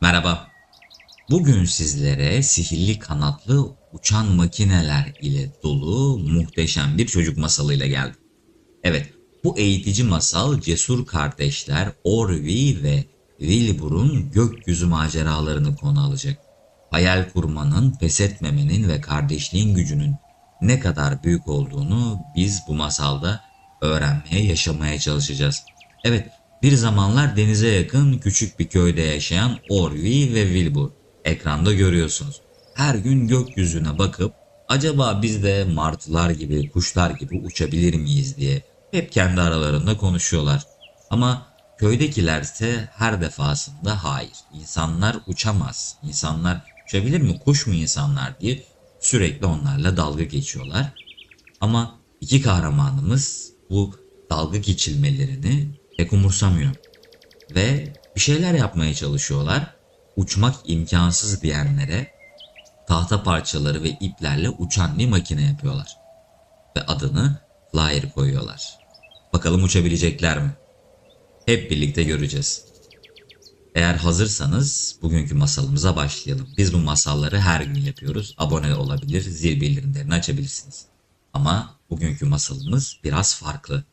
Merhaba. Bugün sizlere sihirli kanatlı uçan makineler ile dolu muhteşem bir çocuk masalıyla geldim. Evet, bu eğitici masal cesur kardeşler Orvi ve Wilbur'un gökyüzü maceralarını konu alacak. Hayal kurmanın, pes etmemenin ve kardeşliğin gücünün ne kadar büyük olduğunu biz bu masalda öğrenmeye, yaşamaya çalışacağız. Evet, bir zamanlar denize yakın küçük bir köyde yaşayan Orvi ve Wilbur. Ekranda görüyorsunuz. Her gün gökyüzüne bakıp acaba biz de martılar gibi, kuşlar gibi uçabilir miyiz diye hep kendi aralarında konuşuyorlar. Ama köydekilerse her defasında hayır. İnsanlar uçamaz. İnsanlar uçabilir mi? Kuş mu insanlar diye sürekli onlarla dalga geçiyorlar. Ama iki kahramanımız bu dalga geçilmelerini pek umursamıyor. Ve bir şeyler yapmaya çalışıyorlar. Uçmak imkansız diyenlere tahta parçaları ve iplerle uçan bir makine yapıyorlar. Ve adını Flyer koyuyorlar. Bakalım uçabilecekler mi? Hep birlikte göreceğiz. Eğer hazırsanız bugünkü masalımıza başlayalım. Biz bu masalları her gün yapıyoruz. Abone olabilir, zil bildirimlerini açabilirsiniz. Ama bugünkü masalımız biraz farklı.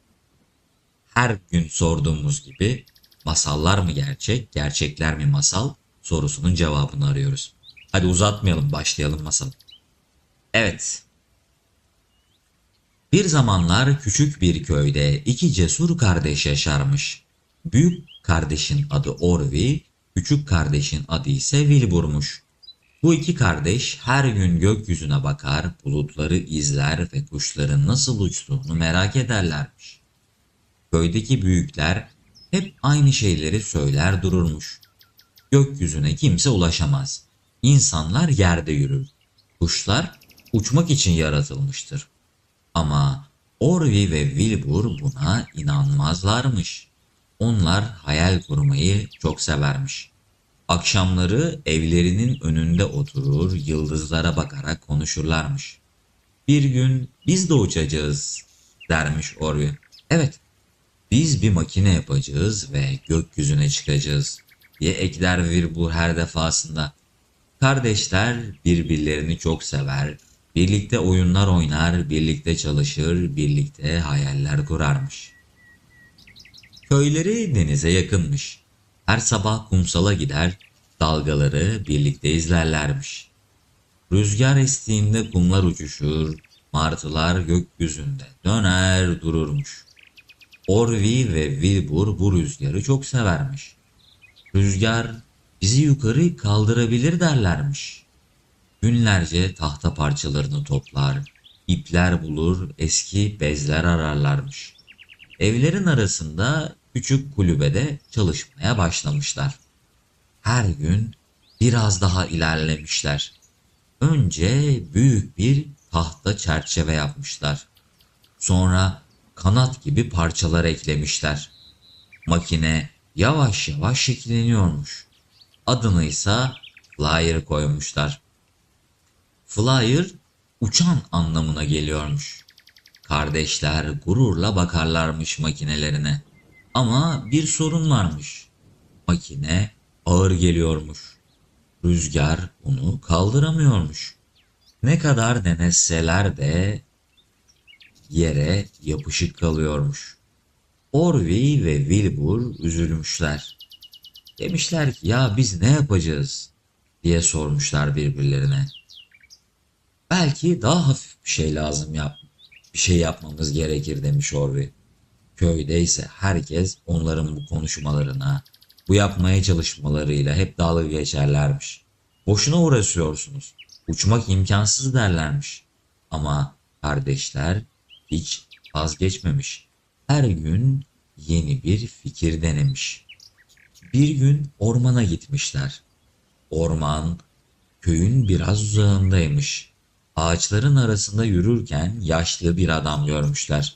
Her gün sorduğumuz gibi masallar mı gerçek, gerçekler mi masal sorusunun cevabını arıyoruz. Hadi uzatmayalım, başlayalım masal. Evet. Bir zamanlar küçük bir köyde iki cesur kardeş yaşarmış. Büyük kardeşin adı Orvi, küçük kardeşin adı ise Wilbur'muş. Bu iki kardeş her gün gökyüzüne bakar, bulutları izler ve kuşların nasıl uçtuğunu merak ederlermiş. Köydeki büyükler hep aynı şeyleri söyler dururmuş. Gökyüzüne kimse ulaşamaz. İnsanlar yerde yürür. Kuşlar uçmak için yaratılmıştır. Ama Orvi ve Wilbur buna inanmazlarmış. Onlar hayal kurmayı çok severmiş. Akşamları evlerinin önünde oturur, yıldızlara bakarak konuşurlarmış. Bir gün biz de uçacağız dermiş Orvi. Evet, biz bir makine yapacağız ve gökyüzüne çıkacağız diye ekler Wilbur her defasında. Kardeşler birbirlerini çok sever, birlikte oyunlar oynar, birlikte çalışır, birlikte hayaller kurarmış. Köyleri denize yakınmış. Her sabah kumsala gider, dalgaları birlikte izlerlermiş. Rüzgar estiğinde kumlar uçuşur, martılar gökyüzünde döner dururmuş. Orvi ve Wilbur bu rüzgarı çok severmiş. Rüzgar bizi yukarı kaldırabilir derlermiş. Günlerce tahta parçalarını toplar, ipler bulur, eski bezler ararlarmış. Evlerin arasında küçük kulübede çalışmaya başlamışlar. Her gün biraz daha ilerlemişler. Önce büyük bir tahta çerçeve yapmışlar. Sonra kanat gibi parçalar eklemişler. Makine yavaş yavaş şekilleniyormuş. Adını ise Flyer koymuşlar. Flyer uçan anlamına geliyormuş. Kardeşler gururla bakarlarmış makinelerine. Ama bir sorun varmış. Makine ağır geliyormuş. Rüzgar onu kaldıramıyormuş. Ne kadar deneseler de yere yapışık kalıyormuş. Orvi ve Wilbur üzülmüşler. Demişler ki ya biz ne yapacağız diye sormuşlar birbirlerine. Belki daha hafif bir şey lazım yap. Bir şey yapmamız gerekir demiş Orvi. Köyde ise herkes onların bu konuşmalarına, bu yapmaya çalışmalarıyla hep dalga geçerlermiş. Boşuna uğraşıyorsunuz. Uçmak imkansız derlermiş. Ama kardeşler hiç vazgeçmemiş. Her gün yeni bir fikir denemiş. Bir gün ormana gitmişler. Orman köyün biraz uzağındaymış. Ağaçların arasında yürürken yaşlı bir adam görmüşler.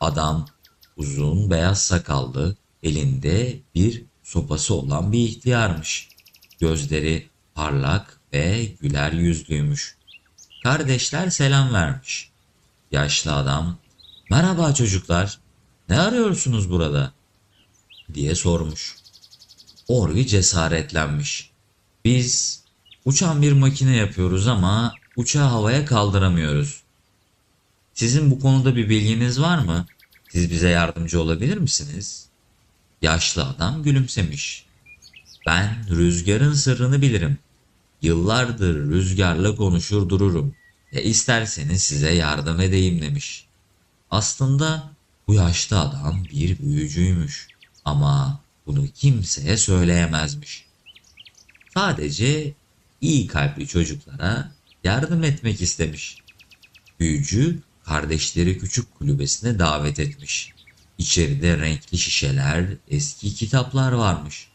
Adam uzun beyaz sakallı, elinde bir sopası olan bir ihtiyarmış. Gözleri parlak ve güler yüzlüymüş. Kardeşler selam vermiş. Yaşlı adam, merhaba çocuklar, ne arıyorsunuz burada? diye sormuş. Orvi cesaretlenmiş. Biz uçan bir makine yapıyoruz ama uçağı havaya kaldıramıyoruz. Sizin bu konuda bir bilginiz var mı? Siz bize yardımcı olabilir misiniz? Yaşlı adam gülümsemiş. Ben rüzgarın sırrını bilirim. Yıllardır rüzgarla konuşur dururum. Ya isterseniz size yardım edeyim demiş. Aslında bu yaşlı adam bir büyücüymüş. Ama bunu kimseye söyleyemezmiş. Sadece iyi kalpli çocuklara yardım etmek istemiş. Büyücü kardeşleri küçük kulübesine davet etmiş. İçeride renkli şişeler, eski kitaplar varmış.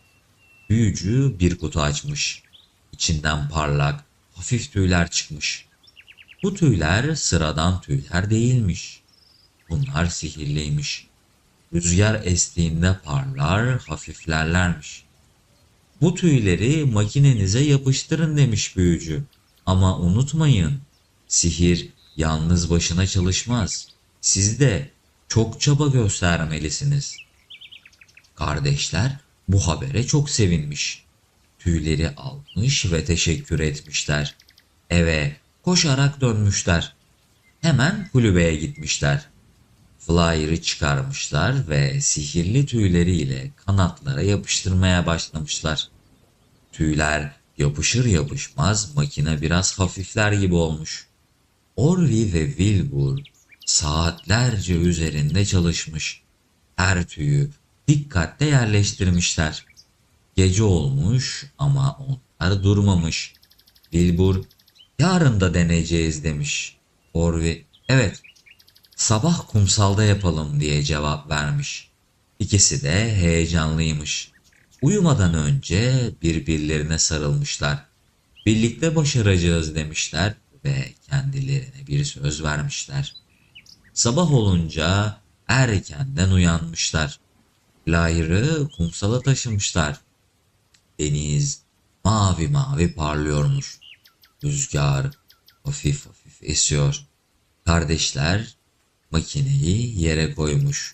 Büyücü bir kutu açmış. İçinden parlak, hafif tüyler çıkmış. Bu tüyler sıradan tüyler değilmiş. Bunlar sihirliymiş. Rüzgar estiğinde parlar, hafiflerlermiş. Bu tüyleri makinenize yapıştırın demiş büyücü. Ama unutmayın, sihir yalnız başına çalışmaz. Siz de çok çaba göstermelisiniz. Kardeşler bu habere çok sevinmiş. Tüyleri almış ve teşekkür etmişler. Eve koşarak dönmüşler. Hemen kulübeye gitmişler. Flyer'ı çıkarmışlar ve sihirli tüyleriyle kanatlara yapıştırmaya başlamışlar. Tüyler yapışır yapışmaz makine biraz hafifler gibi olmuş. Orvi ve Wilbur saatlerce üzerinde çalışmış. Her tüyü dikkatle yerleştirmişler. Gece olmuş ama onlar durmamış. Wilbur yarın da deneyeceğiz demiş. Orvi evet sabah kumsalda yapalım diye cevap vermiş. İkisi de heyecanlıymış. Uyumadan önce birbirlerine sarılmışlar. Birlikte başaracağız demişler ve kendilerine bir söz vermişler. Sabah olunca erkenden uyanmışlar. Flyer'ı kumsala taşımışlar. Deniz mavi mavi parlıyormuş. Rüzgar hafif hafif esiyor. Kardeşler makineyi yere koymuş.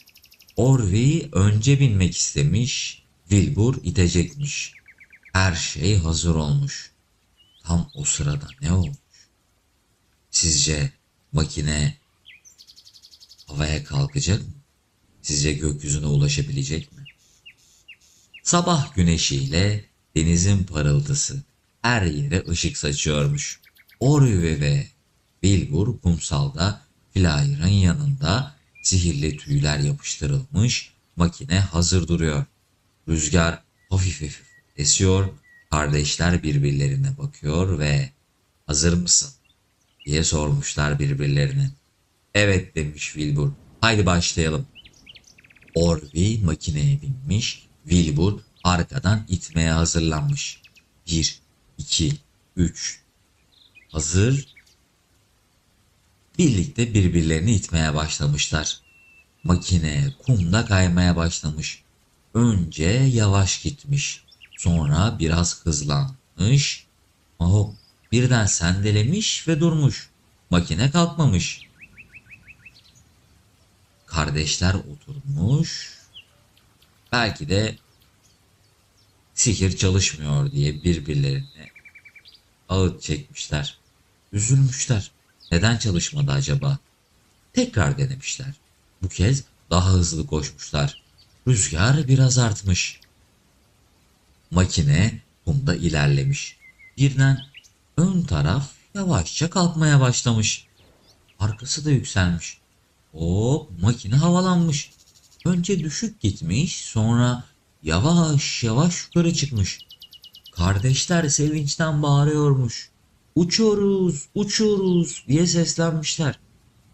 Orvi önce binmek istemiş, Wilbur itecekmiş. Her şey hazır olmuş. Tam o sırada ne olmuş? Sizce makine havaya kalkacak mı? Sizce gökyüzüne ulaşabilecek mi? Sabah güneşiyle denizin parıltısı her yere ışık saçıyormuş. Orvi ve Wilbur kumsalda Flyer'ın yanında sihirli tüyler yapıştırılmış makine hazır duruyor. Rüzgar hafif hafif esiyor, kardeşler birbirlerine bakıyor ve hazır mısın diye sormuşlar birbirlerine. Evet demiş Wilbur, haydi başlayalım. Orvi makineye binmiş, Wilbur arkadan itmeye hazırlanmış. Bir, iki, üç. Hazır. Birlikte birbirlerini itmeye başlamışlar. Makine kumda kaymaya başlamış. Önce yavaş gitmiş. Sonra biraz hızlanmış. Hop birden sendelemiş ve durmuş. Makine kalkmamış. Kardeşler oturmuş. Belki de sihir çalışmıyor diye birbirlerine ağıt çekmişler. Üzülmüşler. Neden çalışmadı acaba? Tekrar denemişler. Bu kez daha hızlı koşmuşlar. Rüzgar biraz artmış. Makine kumda ilerlemiş. Birden ön taraf yavaşça kalkmaya başlamış. Arkası da yükselmiş. Hop makine havalanmış. Önce düşük gitmiş sonra yavaş yavaş yukarı çıkmış. Kardeşler sevinçten bağırıyormuş. Uçuyoruz, uçuyoruz diye seslenmişler.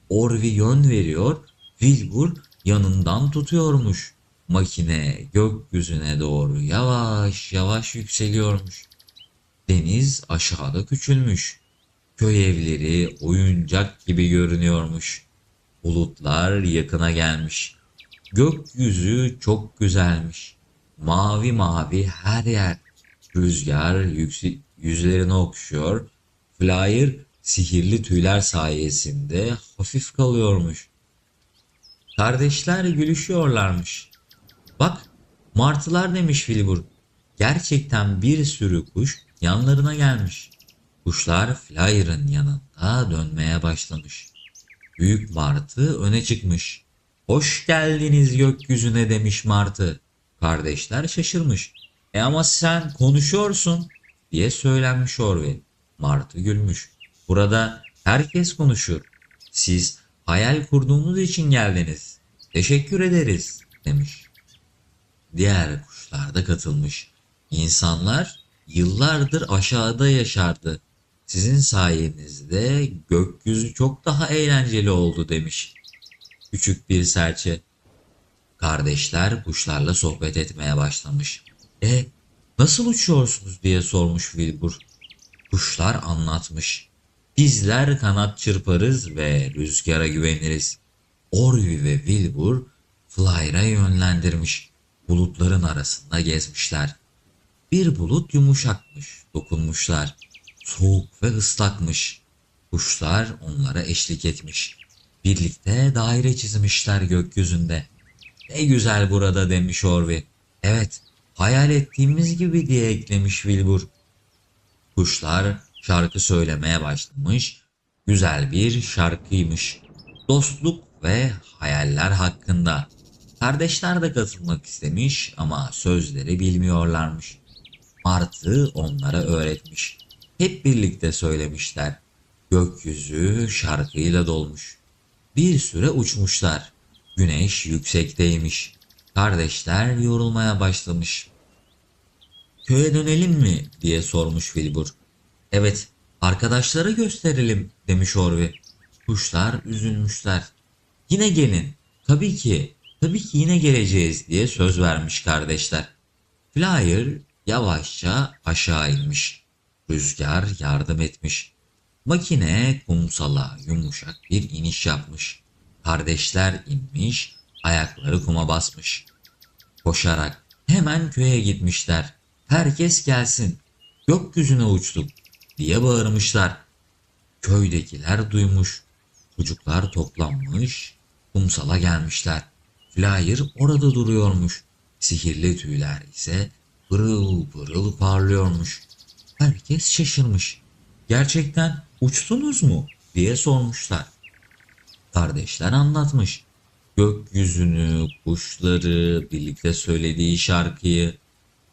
Orvi yön veriyor, Wilbur yanından tutuyormuş. Makine gökyüzüne doğru yavaş yavaş yükseliyormuş. Deniz aşağıda küçülmüş. Köy evleri oyuncak gibi görünüyormuş. Bulutlar yakına gelmiş. Gökyüzü çok güzelmiş. Mavi mavi her yer. Rüzgar yüksek yüzlerini okşuyor. Flyer sihirli tüyler sayesinde hafif kalıyormuş. Kardeşler gülüşüyorlarmış. Bak martılar demiş Wilbur. Gerçekten bir sürü kuş yanlarına gelmiş. Kuşlar Flyer'ın yanında dönmeye başlamış. Büyük Martı öne çıkmış. Hoş geldiniz gökyüzüne demiş Martı. Kardeşler şaşırmış. E ama sen konuşuyorsun diye söylenmiş Orville. Martı gülmüş. Burada herkes konuşur. Siz hayal kurduğunuz için geldiniz. Teşekkür ederiz demiş. Diğer kuşlar da katılmış. İnsanlar yıllardır aşağıda yaşardı. Sizin sayenizde gökyüzü çok daha eğlenceli oldu demiş. Küçük bir serçe. Kardeşler kuşlarla sohbet etmeye başlamış. E nasıl uçuyorsunuz diye sormuş Wilbur. Kuşlar anlatmış. Bizler kanat çırparız ve rüzgara güveniriz. Orvi ve Wilbur Flyer'a yönlendirmiş. Bulutların arasında gezmişler. Bir bulut yumuşakmış, dokunmuşlar. Soğuk ve ıslakmış. Kuşlar onlara eşlik etmiş. Birlikte daire çizmişler gökyüzünde. Ne güzel burada demiş Orvi. Evet, hayal ettiğimiz gibi diye eklemiş Wilbur. Kuşlar şarkı söylemeye başlamış. Güzel bir şarkıymış. Dostluk ve hayaller hakkında. Kardeşler de katılmak istemiş ama sözleri bilmiyorlarmış. Martı onlara öğretmiş. Hep birlikte söylemişler. Gökyüzü şarkıyla dolmuş. Bir süre uçmuşlar. Güneş yüksekteymiş. Kardeşler yorulmaya başlamış. Köye dönelim mi diye sormuş Wilbur. Evet, arkadaşlara gösterelim demiş Orvi. Kuşlar üzülmüşler. Yine gelin. Tabii ki, tabii ki yine geleceğiz diye söz vermiş kardeşler. Flyer yavaşça aşağı inmiş. Rüzgar yardım etmiş. Makine kumsala yumuşak bir iniş yapmış. Kardeşler inmiş, ayakları kuma basmış. Koşarak hemen köye gitmişler. Herkes gelsin. Gökyüzüne uçtuk diye bağırmışlar. Köydekiler duymuş. Çocuklar toplanmış, kumsala gelmişler. Flyer orada duruyormuş. Sihirli tüyler ise pırıl pırıl parlıyormuş. Herkes şaşırmış. Gerçekten uçtunuz mu diye sormuşlar. Kardeşler anlatmış. Gökyüzünü, kuşları, birlikte söylediği şarkıyı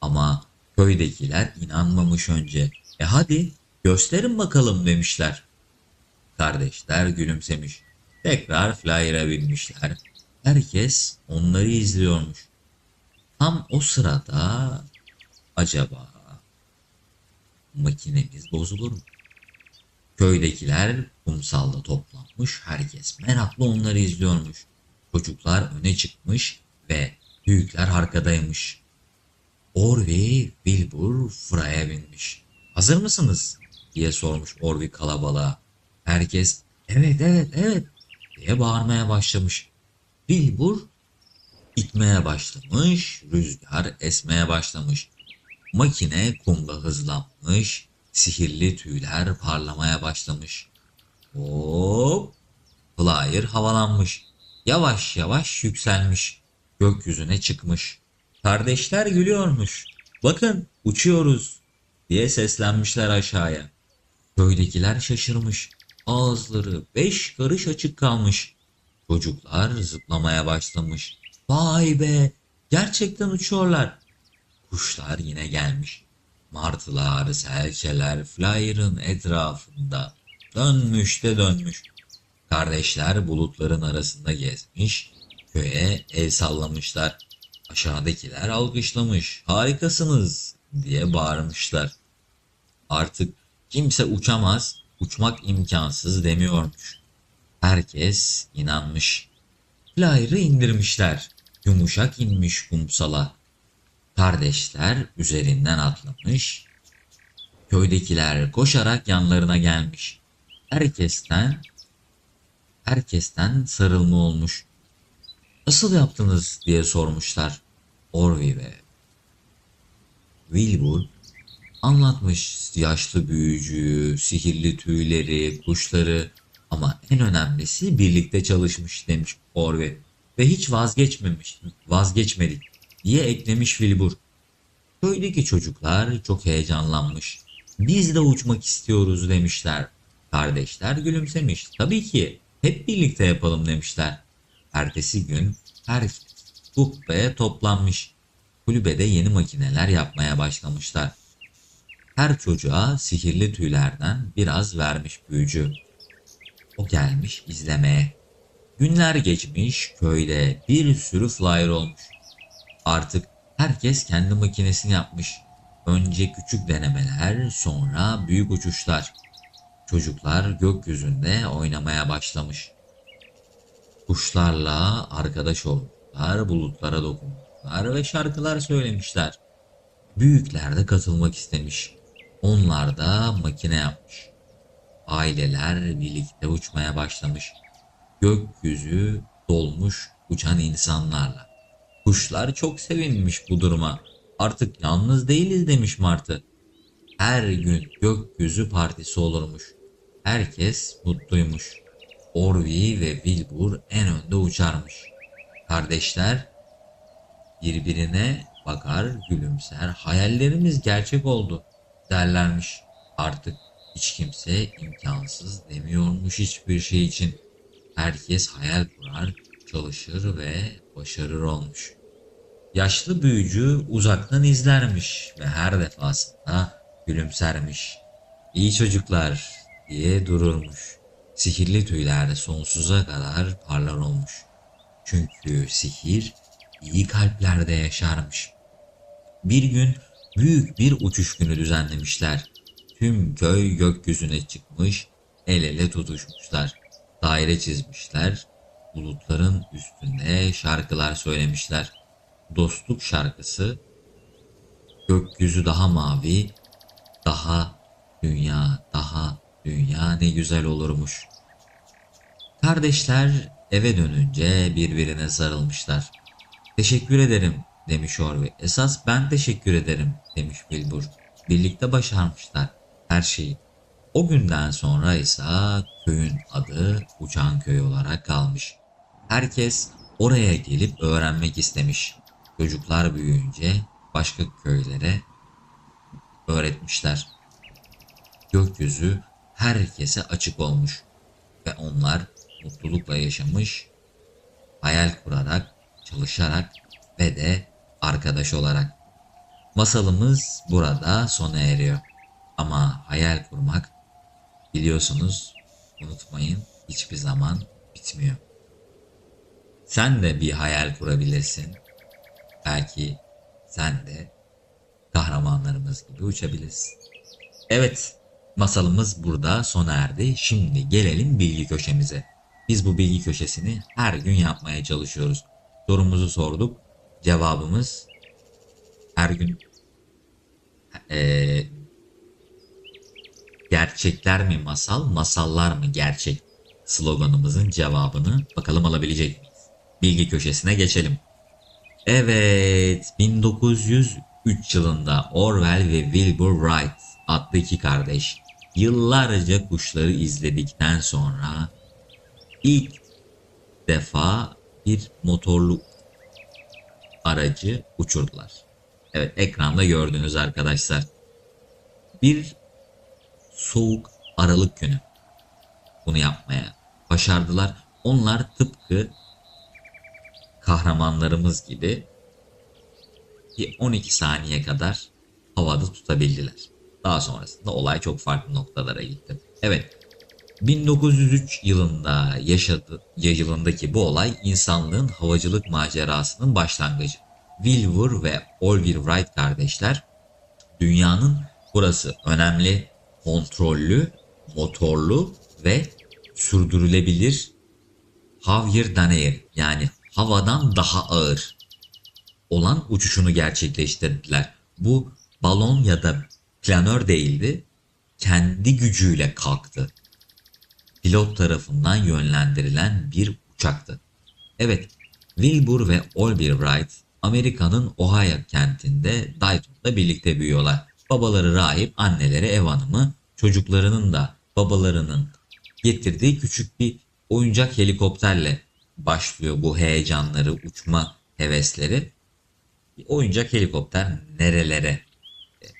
ama köydekiler inanmamış önce. E hadi gösterin bakalım demişler. Kardeşler gülümsemiş. Tekrar flyer'a binmişler. Herkes onları izliyormuş. Tam o sırada acaba makinemiz bozulur mu? Köydekiler kumsalda toplanmış, herkes merakla onları izliyormuş. Çocuklar öne çıkmış ve büyükler arkadaymış. Orvi, Wilbur Fra'ya binmiş. Hazır mısınız? diye sormuş Orvi kalabalığa. Herkes evet evet evet diye bağırmaya başlamış. Wilbur itmeye başlamış, rüzgar esmeye başlamış. Makine kumda hızlanmış, sihirli tüyler parlamaya başlamış. Hop! Flyer havalanmış. Yavaş yavaş yükselmiş. Gökyüzüne çıkmış. Kardeşler gülüyormuş. Bakın uçuyoruz diye seslenmişler aşağıya. Köydekiler şaşırmış. Ağızları beş karış açık kalmış. Çocuklar zıplamaya başlamış. Vay be! Gerçekten uçuyorlar. Kuşlar yine gelmiş. Martılar, serçeler Flyer'ın etrafında dönmüş de dönmüş. Kardeşler bulutların arasında gezmiş, köye el sallamışlar. Aşağıdakiler alkışlamış, harikasınız diye bağırmışlar. Artık kimse uçamaz, uçmak imkansız demiyormuş. Herkes inanmış. Flyer'ı indirmişler. Yumuşak inmiş kumsala. Kardeşler üzerinden atlamış. Köydekiler koşarak yanlarına gelmiş. Herkesten herkesten sarılma olmuş. Nasıl yaptınız diye sormuşlar. Orvi ve Wilbur anlatmış yaşlı büyücüyü, sihirli tüyleri, kuşları ama en önemlisi birlikte çalışmış demiş Orvi ve hiç vazgeçmemiş, vazgeçmedik diye eklemiş Wilbur. Köydeki çocuklar çok heyecanlanmış. Biz de uçmak istiyoruz demişler. Kardeşler gülümsemiş. Tabii ki hep birlikte yapalım demişler. Ertesi gün herkes kubbeye toplanmış. Kulübede yeni makineler yapmaya başlamışlar. Her çocuğa sihirli tüylerden biraz vermiş büyücü. O gelmiş izlemeye. Günler geçmiş, köyde bir sürü flyer olmuş. Artık herkes kendi makinesini yapmış. Önce küçük denemeler, sonra büyük uçuşlar. Çocuklar gökyüzünde oynamaya başlamış. Kuşlarla arkadaş olmuşlar, bulutlara dokunmuşlar ve şarkılar söylemişler. Büyükler de katılmak istemiş. Onlar da makine yapmış. Aileler birlikte uçmaya başlamış. Gökyüzü dolmuş uçan insanlarla. Kuşlar çok sevinmiş bu duruma. Artık yalnız değiliz demiş Martı. Her gün gökyüzü partisi olurmuş. Herkes mutluymuş. Orvi ve Wilbur en önde uçarmış. Kardeşler birbirine bakar, gülümser. Hayallerimiz gerçek oldu derlermiş. Artık hiç kimse imkansız demiyormuş hiçbir şey için. Herkes hayal kurar, çalışır ve başarır olmuş. Yaşlı büyücü uzaktan izlermiş ve her defasında gülümsermiş. İyi çocuklar diye dururmuş. Sihirli tüyler sonsuza kadar parlar olmuş. Çünkü sihir iyi kalplerde yaşarmış. Bir gün büyük bir uçuş günü düzenlemişler. Tüm köy gökyüzüne çıkmış, el ele tutuşmuşlar. Daire çizmişler, bulutların üstünde şarkılar söylemişler. Dostluk şarkısı, gökyüzü daha mavi, daha dünya, daha dünya ne güzel olurmuş. Kardeşler eve dönünce birbirine sarılmışlar. Teşekkür ederim demiş Orvi. Esas ben teşekkür ederim demiş Wilbur. Birlikte başarmışlar her şeyi. O günden sonra ise köyün adı Uçan Köy olarak kalmış. Herkes oraya gelip öğrenmek istemiş. Çocuklar büyüyünce başka köylere öğretmişler. Gökyüzü herkese açık olmuş ve onlar mutlulukla yaşamış, hayal kurarak, çalışarak ve de arkadaş olarak. Masalımız burada sona eriyor. Ama hayal kurmak biliyorsunuz unutmayın hiçbir zaman bitmiyor. Sen de bir hayal kurabilirsin. Belki sen de kahramanlarımız gibi uçabilirsin. Evet, masalımız burada sona erdi. Şimdi gelelim bilgi köşemize. Biz bu bilgi köşesini her gün yapmaya çalışıyoruz. Sorumuzu sorduk. Cevabımız her gün eee, gerçekler mi masal, masallar mı gerçek sloganımızın cevabını bakalım alabilecek miyiz? Bilgi köşesine geçelim. Evet, 1903 yılında Orwell ve Wilbur Wright adlı iki kardeş yıllarca kuşları izledikten sonra ilk defa bir motorlu aracı uçurdular. Evet ekranda gördüğünüz arkadaşlar. Bir soğuk Aralık günü bunu yapmaya başardılar. Onlar tıpkı kahramanlarımız gibi bir 12 saniye kadar havada tutabildiler. Daha sonrasında olay çok farklı noktalara gitti. Evet 1903 yılında yaşadı, yayılındaki bu olay insanlığın havacılık macerasının başlangıcı. Wilbur ve Orville Wright kardeşler dünyanın burası önemli, kontrollü, motorlu ve sürdürülebilir Javier Danair yani havadan daha ağır olan uçuşunu gerçekleştirdiler. Bu balon ya da planör değildi. Kendi gücüyle kalktı. Pilot tarafından yönlendirilen bir uçaktı. Evet, Wilbur ve Orville Wright Amerika'nın Ohio kentinde Dayton'da birlikte büyüyorlar. Babaları rahip, anneleri ev hanımı, çocuklarının da babalarının getirdiği küçük bir oyuncak helikopterle başlıyor bu heyecanları, uçma hevesleri. Oyuncak helikopter nerelere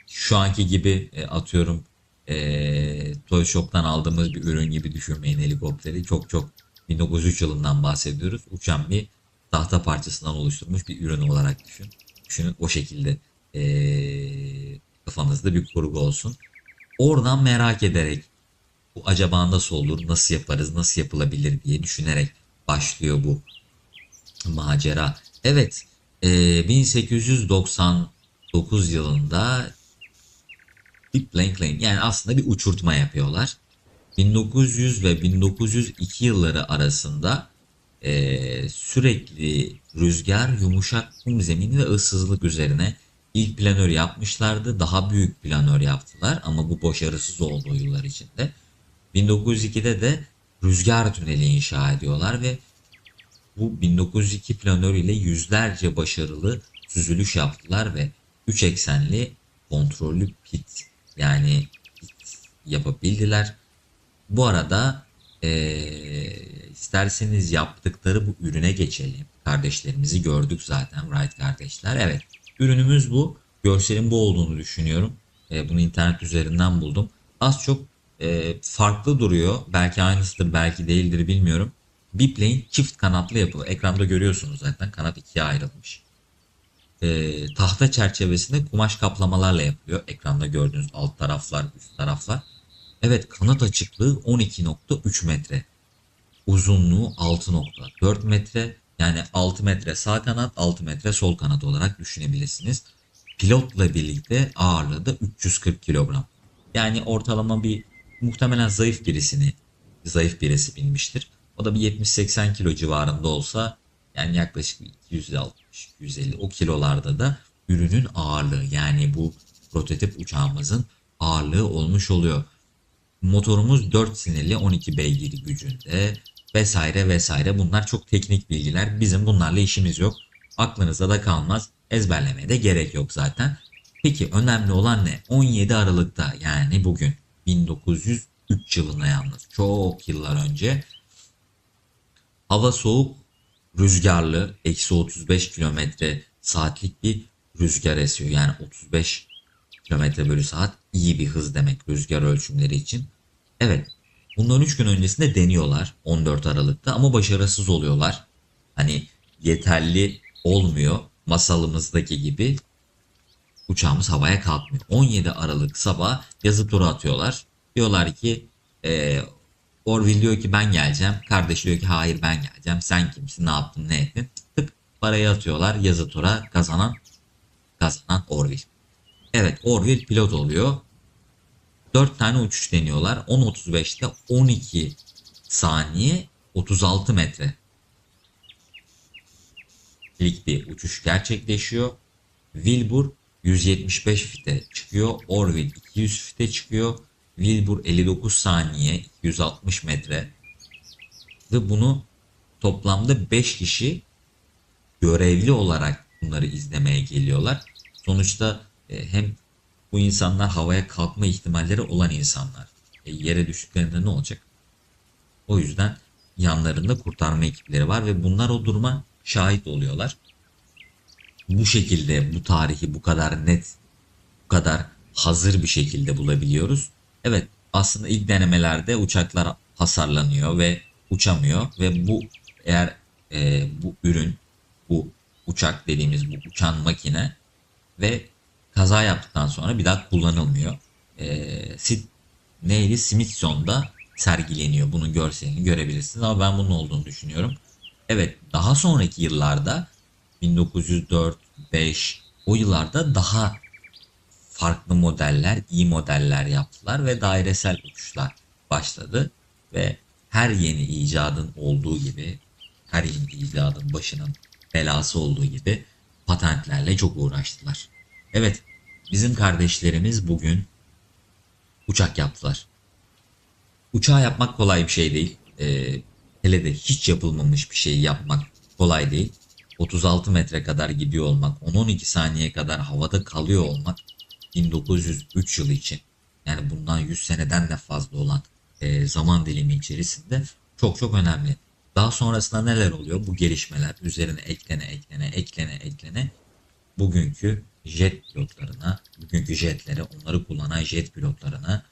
şu anki gibi e, atıyorum e, Toy Shop'tan aldığımız bir ürün gibi düşünmeyin helikopteri. Çok çok 1903 yılından bahsediyoruz. Uçan bir tahta parçasından oluşturmuş bir ürün olarak düşün. Düşünün o şekilde e, kafanızda bir kurgu olsun. Oradan merak ederek bu acaba nasıl olur, nasıl yaparız, nasıl yapılabilir diye düşünerek başlıyor bu macera. Evet, e, 1899 yılında bir plane plane yani aslında bir uçurtma yapıyorlar. 1900 ve 1902 yılları arasında e, sürekli rüzgar, yumuşak kum zemini ve ıssızlık üzerine ilk planör yapmışlardı. Daha büyük planör yaptılar ama bu başarısız olduğu yıllar içinde. 1902'de de rüzgar tüneli inşa ediyorlar ve bu 1902 planör ile yüzlerce başarılı süzülüş yaptılar ve 3 eksenli kontrollü pit yani pit yapabildiler. Bu arada eee, isterseniz yaptıkları bu ürüne geçelim. Kardeşlerimizi gördük zaten Wright kardeşler. Evet ürünümüz bu. Görselin bu olduğunu düşünüyorum. Eee, bunu internet üzerinden buldum. Az çok eee, farklı duruyor. Belki aynısıdır belki değildir bilmiyorum. Biplane çift kanatlı yapılı. Ekranda görüyorsunuz zaten kanat ikiye ayrılmış. Eee, tahta çerçevesinde kumaş kaplamalarla yapılıyor. Ekranda gördüğünüz alt taraflar, üst taraflar. Evet kanat açıklığı 12.3 metre. Uzunluğu 6.4 metre. Yani 6 metre sağ kanat 6 metre sol kanat olarak düşünebilirsiniz. Pilotla birlikte ağırlığı da 340 kilogram. Yani ortalama bir muhtemelen zayıf birisini zayıf birisi binmiştir. O da bir 70-80 kilo civarında olsa yani yaklaşık 260-250 o kilolarda da ürünün ağırlığı yani bu prototip uçağımızın ağırlığı olmuş oluyor. Motorumuz 4 sinirli 12 beygir gücünde vesaire vesaire. Bunlar çok teknik bilgiler. Bizim bunlarla işimiz yok. Aklınızda da kalmaz. Ezberlemeye de gerek yok zaten. Peki önemli olan ne? 17 Aralık'ta yani bugün 1903 yılında yalnız çok yıllar önce hava soğuk rüzgarlı eksi 35 kilometre saatlik bir rüzgar esiyor. Yani 35 kilometre bölü saat iyi bir hız demek rüzgar ölçümleri için. Evet bundan 3 gün öncesinde deniyorlar 14 Aralık'ta ama başarısız oluyorlar. Hani yeterli olmuyor masalımızdaki gibi uçağımız havaya kalkmıyor. 17 Aralık sabah yazı turu atıyorlar. Diyorlar ki e, Orville diyor ki ben geleceğim. Kardeş diyor ki hayır ben geleceğim. Sen kimsin ne yaptın ne ettin. Tık parayı atıyorlar yazı tura kazanan kazanan Orville. Evet Orville pilot oluyor. 4 tane uçuş deniyorlar. 10.35'te 12 saniye 36 metre. İlk bir uçuş gerçekleşiyor. Wilbur 175 fite çıkıyor. Orville 200 fite çıkıyor. Wilbur 59 saniye 260 metre. Ve bunu toplamda 5 kişi görevli olarak bunları izlemeye geliyorlar. Sonuçta e, hem bu insanlar havaya kalkma ihtimalleri olan insanlar. E, yere düştüklerinde ne olacak? O yüzden yanlarında kurtarma ekipleri var ve bunlar o duruma şahit oluyorlar. Bu şekilde bu tarihi bu kadar net, bu kadar hazır bir şekilde bulabiliyoruz. Evet aslında ilk denemelerde uçaklar hasarlanıyor ve uçamıyor ve bu eğer e, bu ürün bu uçak dediğimiz bu uçan makine ve kaza yaptıktan sonra bir daha kullanılmıyor. E, Sid, neydi? Smithson'da sergileniyor. Bunun görselini görebilirsiniz ama ben bunun olduğunu düşünüyorum. Evet daha sonraki yıllarda 1904, 5 o yıllarda daha farklı modeller, iyi modeller yaptılar ve dairesel uçuşlar başladı ve her yeni icadın olduğu gibi her yeni icadın başının belası olduğu gibi patentlerle çok uğraştılar. Evet, bizim kardeşlerimiz bugün uçak yaptılar. Uçağı yapmak kolay bir şey değil. Ee, hele de hiç yapılmamış bir şey yapmak kolay değil. 36 metre kadar gidiyor olmak, 10-12 saniye kadar havada kalıyor olmak 1903 yılı için yani bundan 100 seneden de fazla olan e, zaman dilimi içerisinde çok çok önemli. Daha sonrasında neler oluyor? Bu gelişmeler üzerine eklene eklene eklene eklene bugünkü jet pilotlarına, bugünkü jetlere, onları kullanan jet pilotlarına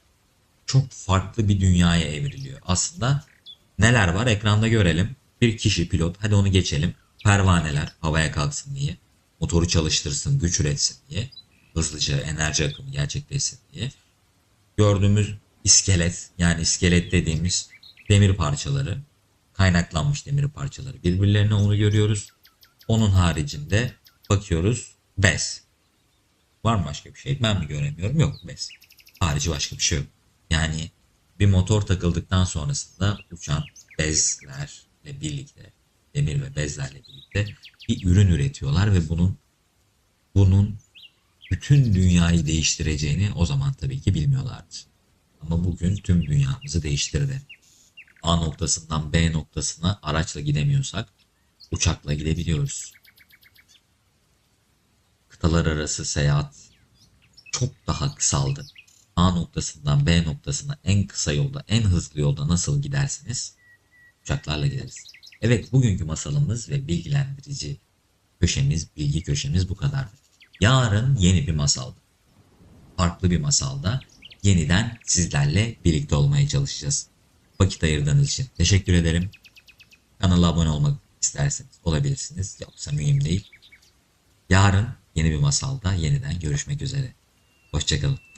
çok farklı bir dünyaya evriliyor. Aslında neler var ekranda görelim. Bir kişi pilot, hadi onu geçelim. Pervaneler havaya kalksın diye, motoru çalıştırsın, güç üretsin diye, hızlıca enerji akımı gerçekleşsin diye. Gördüğümüz iskelet, yani iskelet dediğimiz demir parçaları, kaynaklanmış demir parçaları birbirlerine onu görüyoruz. Onun haricinde bakıyoruz bez. Var mı başka bir şey? Ben mi göremiyorum? Yok bez. Harici başka bir şey yok. Yani bir motor takıldıktan sonrasında uçan bezlerle birlikte, demir ve bezlerle birlikte bir ürün üretiyorlar ve bunun bunun bütün dünyayı değiştireceğini o zaman tabii ki bilmiyorlardı. Ama bugün tüm dünyamızı değiştirdi. A noktasından B noktasına araçla gidemiyorsak uçakla gidebiliyoruz. Kıtalar arası seyahat çok daha kısaldı. A noktasından B noktasına en kısa yolda, en hızlı yolda nasıl gidersiniz? Uçaklarla gideriz. Evet, bugünkü masalımız ve bilgilendirici köşemiz, bilgi köşemiz bu kadardı. Yarın yeni bir masalda, farklı bir masalda yeniden sizlerle birlikte olmaya çalışacağız. Vakit ayırdığınız için teşekkür ederim. Kanala abone olmak isterseniz olabilirsiniz. Yoksa mühim değil. Yarın yeni bir masalda yeniden görüşmek üzere. Hoşçakalın.